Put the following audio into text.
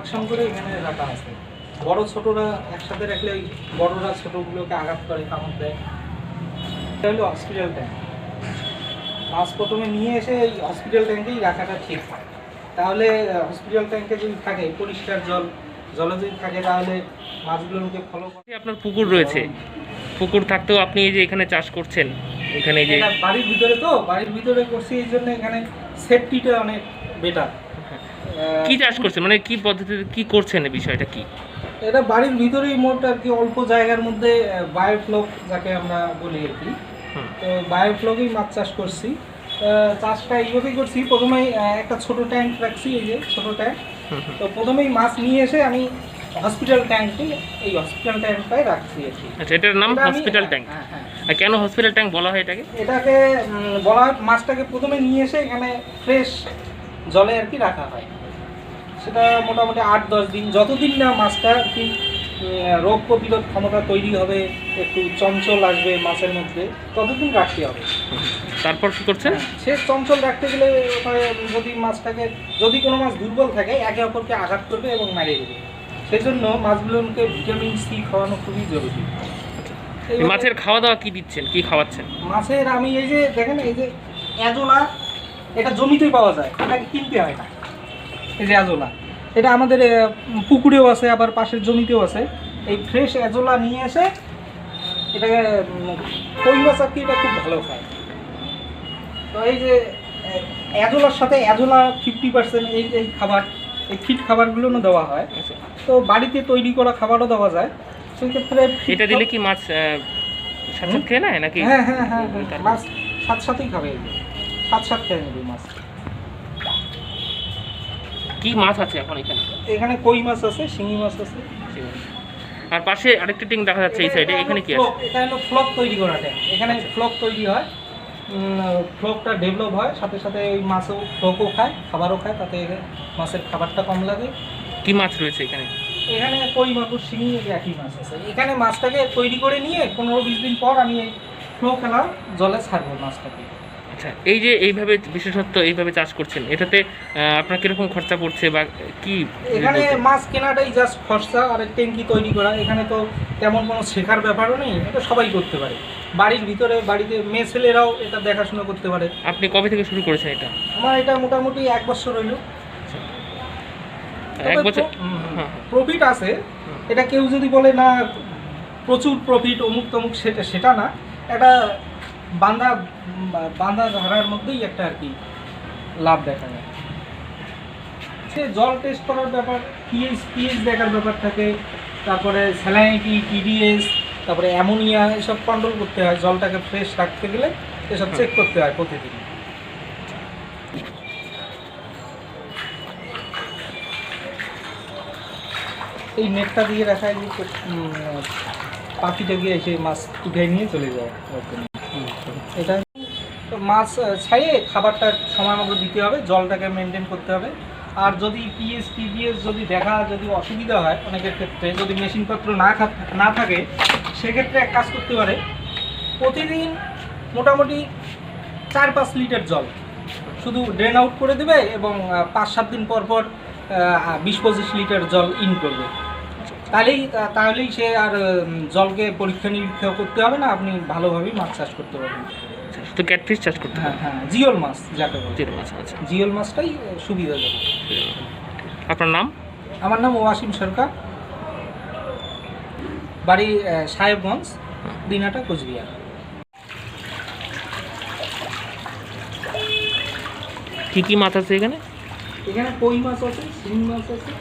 Collection করে এখানে রাখা আছে। বড় ছোটরা একসাথে রাখলে ওই বড়রা ছোটগুলোকে আঘাত করে কামড় দেয়। এটা হলো হসপিটাল ট্যাঙ্ক মাছ প্রথমে নিয়ে এসে এই হসপিটাল ট্যাঙ্কেই রাখাটা ঠিক। তাহলে হসপিটাল ট্যাঙ্কে যদি থাকে পরিষ্কার জল জলে যদি থাকে তাহলে মাছগুলোকে ফলো করে আপনার পুকুর রয়েছে। পুকুর থাকতেও আপনি এই যে এখানে চাষ করছেন এখানে যে বাড়ির ভিতরে তো বাড়ির ভিতরে করছি এই জন্য এখানে সেফটিটা অনেক বেটার কি চাষ করছেন? মানে কি পদ্ধতিতে কি করছেন এই বিষয়টা কি? এটা বাড়ির ভিতরেই মোট আর কি অল্প জায়গার মধ্যে বায়োফ্লক যাকে আমরা বলি আর কি। তো বায়োফ্লকেই মাছ চাষ করছি। চাষটা এইভাবেই করছি। প্রথমেই একটা ছোট ট্যাঙ্ক রাখছি এই যে ছোট ট্যাঙ্ক। তো প্রথমেই মাছ নিয়ে এসে আমি হসপিটাল ট্যাঙ্কটি এই হসপিটাল ট্যাঙ্কটাই রাখছি আর কি। আচ্ছা এটার নাম হসপিটাল ট্যাঙ্ক হ্যাঁ, হ্যাঁ। আর কেন হসপিটাল ট্যাঙ্ক বলা হয় এটাকে? এটাকে বলা হয় মাছটাকে প্রথমে নিয়ে এসে এখানে ফ্রেশ জলে আর কি রাখা হয়। সেটা মোটামুটি আট দশ দিন। যতদিন না মাছটা আর কি রোগ প্রতিরোধ ক্ষমতা তৈরি হবে একটু চঞ্চল আসবে মাছের মধ্যে ততদিন রাখতে হবে। তারপর কি করছেন? হ্যাঁ, সে চঞ্চল রাখতে গেলে যদি মাছটাকে যদি কোনো মাছ দুর্বল থাকে একে অপরকে আঘাত করবে এবং মারিয়ে দেবে। সেই জন্য মাছগুলোকে ভিটামিন সি খাওয়ানো খুবই জরুরি। মাছের খাওয়া দাওয়া কি দিচ্ছেন? কি খাওয়াচ্ছেন? মাছের আমি এই যে দেখেন এই যে অ্যাজোলা এটা জমিতেই পাওয়া যায় এটাকে কিনতে হয় না। এই যে অ্যাজোলা এটা আমাদের পুকুরেও আছে আবার পাশের জমিতেও আছে। এই ফ্রেশ অ্যাজোলা নিয়ে এসে এটাকে কই মাছ আর কি এটা খুব ভালো খায়। তো এই যে অ্যাজোলার সাথে অ্যাজোলা ফিফটি পার্সেন্ট এই এই খাবার এই ফিট খাবারগুলো দেওয়া হয়। আচ্ছা। তো বাড়িতে তৈরি করা খাবারও দেওয়া যায়। সেক্ষেত্রে এটা দিলে কি মাছ সাথে খেয়ে নেয় নাকি? হ্যাঁ হ্যাঁ হ্যাঁ হ্যাঁ। মাছ সাথে সাথেই খাবে। সাত সাত খেয়ে নেবে মাছ। কি মাছ আছে এখন এখানে? এখানে কই মাছ আছে শিঙি মাছ আছে। আর পাশে আরেকটা টিং দেখা যাচ্ছে এই সাইডে এখানে কি আছে? এটা হলো ফ্লক তৈরি করা ট্যাঙ্ক এখানে ফ্লক তৈরি হয়। ফ্লকটা ডেভেলপ হয় সাথে সাথে ওই মাছও ফ্লকও খায় খাবারও খায় তাতে মাছের খাবারটা কম লাগে। কি মাছ রয়েছে এখানে? এখানে কই মাগুর শিঙি একই মাছ আছে। এখানে মাছটাকে তৈরি করে নিয়ে পনেরো বিশ দিন পর আমি এই ফ্লো খেলা জলে ছাড়বো মাছটাকে। আচ্ছা এই যে এইভাবে বিশেষত্ব এইভাবে চাষ করছেন এটাতে আপনার কীরকম খরচা পড়ছে বা কি এখানে মাছ কেনাটাই জাস্ট খরচা আর ট্যাঙ্কি তৈরি করা। এখানে তো তেমন কোনো শেখার ব্যাপারও নেই এটা সবাই করতে পারে। বাড়ির ভিতরে বাড়িতে মেয়ে ছেলেরাও এটা দেখাশোনা করতে পারে। আপনি কবে থেকে শুরু করেছেন এটা? আমার এটা মোটামুটি এক বছর হইল। এক বছর? প্রফিট আছে। এটা কেউ যদি বলে না প্রচুর প্রফিট অমুক তমুক সেটা সেটা না। এটা বান্দা বান্দা ধারার মধ্যেই একটা আর কি লাভ দেখা যায়। সে জল টেস্ট করার ব্যাপার পিএইচ পিএইচ দেখার ব্যাপার থাকে তারপরে স্যালাইনিটি টিডিএস তারপরে অ্যামোনিয়া এসব কন্ট্রোল করতে হয় জলটাকে ফ্রেশ রাখতে গেলে এসব চেক করতে হয় প্রতিদিন। এই নেটটা দিয়ে রাখা যে উম, পাখিটাকে এসে মাছ উঠে নিয়ে চলে যায়। এটা? তো মাছ ছাইয়ে খাবারটা সময় মতো দিতে হবে, জলটাকে মেনটেন করতে হবে। আর যদি পিএস টিপিএস যদি দেখা, যদি অসুবিধা হয় অনেকের ক্ষেত্রে, যদি মেশিনপত্র না না থাকে, সেক্ষেত্রে এক কাজ করতে পারে, প্রতিদিন মোটামুটি চার পাঁচ লিটার জল। শুধু ড্রেন আউট করে দেবে এবং পাঁচ সাত দিন পর পর বিশ পঁচিশ লিটার জল ইন করবে। তাহলেই তা- তাহলেই সে আর জলকে পরীক্ষা নিরীক্ষা করতে হবে না আপনি ভালোভাবেই মাছ চাষ করতে পারবেন। শুধু ক্যাটফিশ চাষ করতে হ্যাঁ হবে? হ্যাঁ জিওল মাছ যাকে বলে। জিরো মাছ আচ্ছা। জিওল মাছটাই সুবিধাজনক আপনার নাম? আমার নাম ওয়াসিম সরকার। বাড়ি সাহেবগঞ্জ দিনাটা কোচবিহার। কি কি মাছ আছে এখানে? এখানে কই মাছ আছে? শিং মাছ আছে?